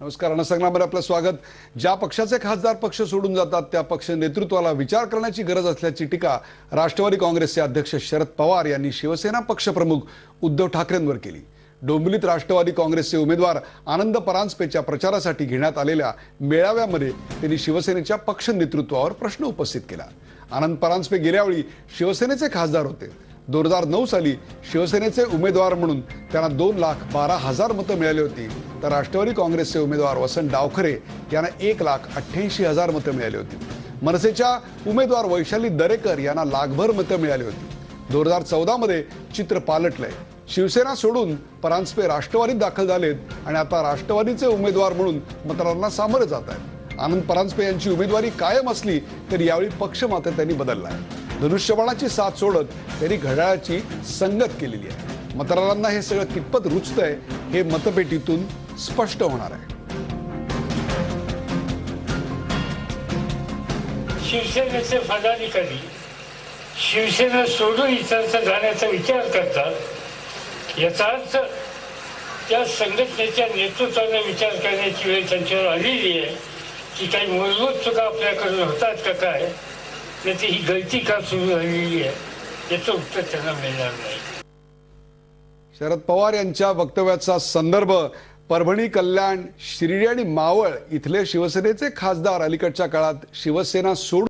नमस्कार अनसंग्रामध्ये आपलं स्वागत. ज्या पक्षाचे खासदार पक्ष सोडून जातात त्या पक्ष नेतृत्वाला विचार करण्याची गरज असल्याची टीका राष्ट्रवादी काँग्रेसचे अध्यक्ष शरद पवार यांनी शिवसेना पक्षप्रमुख उद्धव ठाकरेंवर केली. डोंबिवलीत राष्ट्रवादी काँग्रेसचे उमेदवार आनंद परांजपेच्या प्रचारासाठी घेण्यात आलेल्या मेळाव्यामध्ये त्यांनी शिवसेनेच्या पक्ष नेतृत्वावर प्रश्न उपस्थित केला. आनंद परांजपे गेल्यावेळी शिवसेनेचे खासदार होते. दोन हजार नऊ साली शिवसेनेचे उमेदवार म्हणून त्यांना दोन लाख बारा हजार मतं मिळाली होती. तर राष्ट्रवादी काँग्रेसचे उमेदवार वसंत डावखरे यांना एक लाख अठ्ठ्याऐंशी हजार मतं मिळाली होती. मनसेच्या उमेदवार वैशाली दरेकर यांना लाखभर मतं मिळाली होती. दोन हजार चौदामध्ये चित्र पालटलंय. शिवसेना सोडून परांजपे राष्ट्रवादीत दाखल झालेत आणि आता राष्ट्रवादीचे उमेदवार म्हणून मतदारांना सामोरे जात आहेत. आनंद परांजपे यांची उमेदवारी कायम असली तरी यावेळी पक्ष मात्र त्यांनी बदलला आहे धनुष्यबाणाची साथ सोडत त्यांनी घड्याळाची संगत केलेली आहे. मतदारांना हे सगळं कितपत रुचतंय हे मतपेटीतून स्पष्ट होणार आहे. शिवसेनेचे पदाधिकारी शिवसेना सोडून इतरत्र जाण्याचा विचार करतात. याचा अर्थ त्या संघटनेच्या नेतृत्वाने विचार करण्याची वेळ त्यांच्यावर आलेली आहे. की काही मूलभूत चुका आपल्याकडून होतात का काय? नाही ही गळती का सुरू झालेली आहे? याचं उत्तर त्यांना मिळणार नाही. शरद पवार यांच्या वक्तव्याचा संदर्भ परभणी कल्याण शिर्डी आणि मावळ इथले शिवसेनेचे खासदार अलीकडच्या काळात शिवसेना सोडून